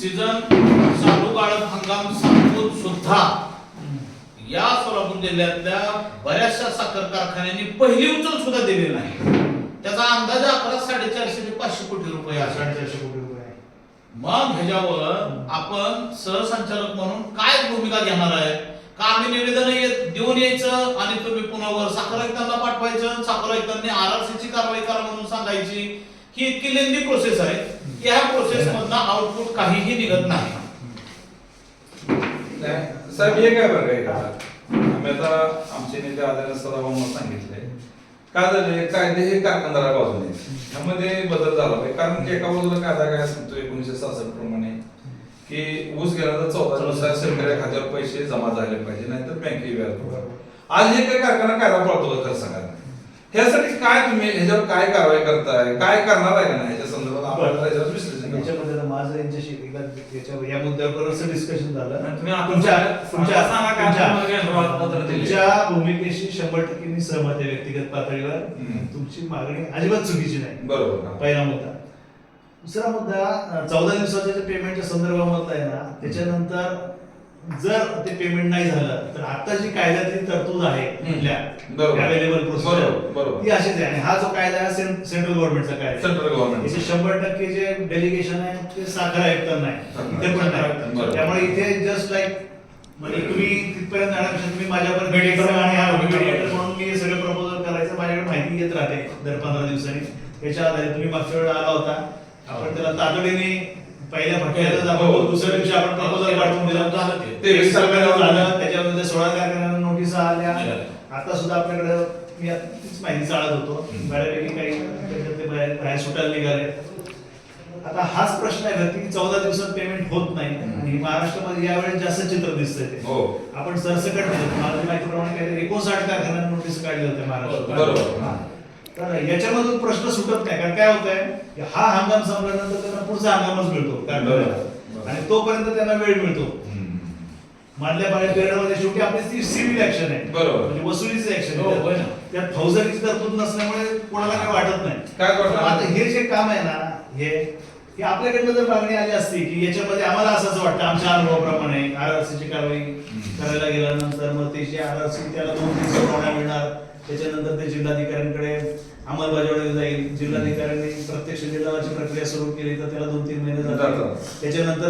Season चालू काळात हंगाम संपून सुद्धा या सोलापूर जिल्ह्यातल्या बऱ्याचशा साखर कारखान्यांनी पहिली उचल सुद्धा दिलेली नाही. त्याचा अंदाज अकरा साडेचारशे ते पाचशे कोटी रुपये साडेचारशे कोटी रुपये. मग ह्याच्यावर आपण सहसंचालक म्हणून काय भूमिका घेणार आहे? का आम्ही निवेदन देऊन यायचं आणि तुम्ही पुन्हा वर साखर आयुक्तांना पाठवायचं? साखर आयुक्तांनी आरआरसीची कारवाई करा म्हणून सांगायची? ही इतकी लेंदी प्रोसेस आहे. की ह्या प्रोसेस मधनं आउटपुट काहीही निघत नाही. नाही, साहेब हे काय बरं काय आम्ही आता आमचे नेते आदरणीय सदाभाऊ सांगितले. काय झाले कायदे हे कारखानदारा बाजूने. आहेत. ह्यामध्ये बदल झाला पाहिजे. कारण की एका बाजूला कायदा काय सांगतो एकोणीशे सहासष्ट प्रमाणे की ऊस गेल्यानंतर चौदा नुसार सरकारी खात्यावर पैसे जमा झाले पाहिजे नाहीतर बँकेत व्याज आज हे काही कारखाना कायदा पळतो का खरं सांगा? ह्यासाठी काय तुम्ही ह्याच्यावर काय कारवाई करताय काय करणार आहे का नाही ह्याच्या संदर्भात आम्हाला त्याच्यावर विश्लेषण करावं. याच्यामध्ये आता माझं यांच्याशी एकदा या मुद्द्यावर बरंचसं डिस्कशन झालं तुम्ही आता तुमच्या सांगा- तुमच्या सांगा काय तुमच्या- तुम्हाला काय अनुवाद पत्र दिले? तुमच्या भूमिकेशी शंभर टक्के मी सहमत आहे व्यक्तिगत पातळीवर हम्म. तुमची मागणी अजिबात चुकीची नाही बरोबर हा. पहिला मुद्दा दुसरा मुद्दा चौदा दिवसाच्या पेमेंटच्या संदर्भामध्ये आहे ना त्याच्यानंतर जर ते पेमेंट नाही झालं तर आता जी कायद्यातली तरतूद आहे कुठल्या? बरोबर. अवेलेबल बरोबर, प्रोसिजर बरोबर. ती अशीच आहे. आणि हा जो कायदा आहे सें- सेंट्रल गव्हर्नमेंटचा कायदा आहे. सेंट्रल गव्हर्नमेंट याचे शंभर टक्के जे डेलिगेशन आहे ते साखर आयुक्तांना आहे इथे पण नाही बरोबर. त्यामुळे इथे जस्ट लाईक म्हणजे तुम्ही तिथपर्यंत जाण्यापेक्षा तुम्ही माझ्यावर mediator आणि हा mediator म्हणून मी हे सगळं प्रपोजल करायचं माझ्याकडे माहिती येत राहते दर पंधरा दिवसांनी. त्याच्या आधारे तुम्ही मागच्या वेळेला आला होता. आपण त्याला तातडीने पहिल्या आपण हो. दुसऱ्या दिवशी आपण प्रपोजल पाठवून दिलं झालं ते. वीस तारखेला झालं त्याच्यामध्ये सोळा कारखान्यांना नोटीस आल्या. आता सुद्धा आपल्याकडे मी आता तीच माहिती चालत होतो. बऱ्यापैकी काही त्याच्यातले बाहेर बाहेर सुटायला निघाले. आता हाच प्रश्न आहे की चौदा दिवसात पेमेंट होत नाही. आणि महाराष्ट्रामध्ये यावेळेस जास्त चित्र दिसतंय ते. हो. आपण सरसकट नाही माझ्या माहितीप्रमाणे काहीतरी एकोणसाठ कारखान्यांना नोटीस काढली होते महाराष्ट्रात. बरोबर. तर याच्यामधून प्रश्न सुटत नाही. कारण काय होत आहे की हा हंगाम संपल्यानंतर त्यांना पुढचा हंगामच मिळतो. आणि तोपर्यंत त्यांना वेळ मिळतो. मधल्या पाण्यात पिरियडमध्ये शेवटी आपली ती सिव्हिल ऍक्शन आहे. बरोबर. म्हणजे वसुलीची ऍक्शन हो, ना. त्यात फौजदारीची तरतूद नसल्यामुळे कोणाला काही वाटत नाही. काय आता हे जे काम आहे ना हे हे आपल्याकडनं जर मागणी आली असती की याच्यामध्ये आम्हाला असंच वाटतं आमच्या अनुभवाप्रमाणे आरआरसी ची कारवाई करायला गेल्यानंतर मग त्याची आरआरसी त्याला दोन तीन सुनावण्या मिळणार त्याच्यानंतर ते जिल्हाधिकाऱ्यांकडे अंमलबजावणी जाईल. जिल्हाधिकाऱ्यांनी प्रत्यक्ष निलावाची प्रक्रिया सुरू केली तर त्याला दोन तीन महिने जातात. त्याच्यानंतर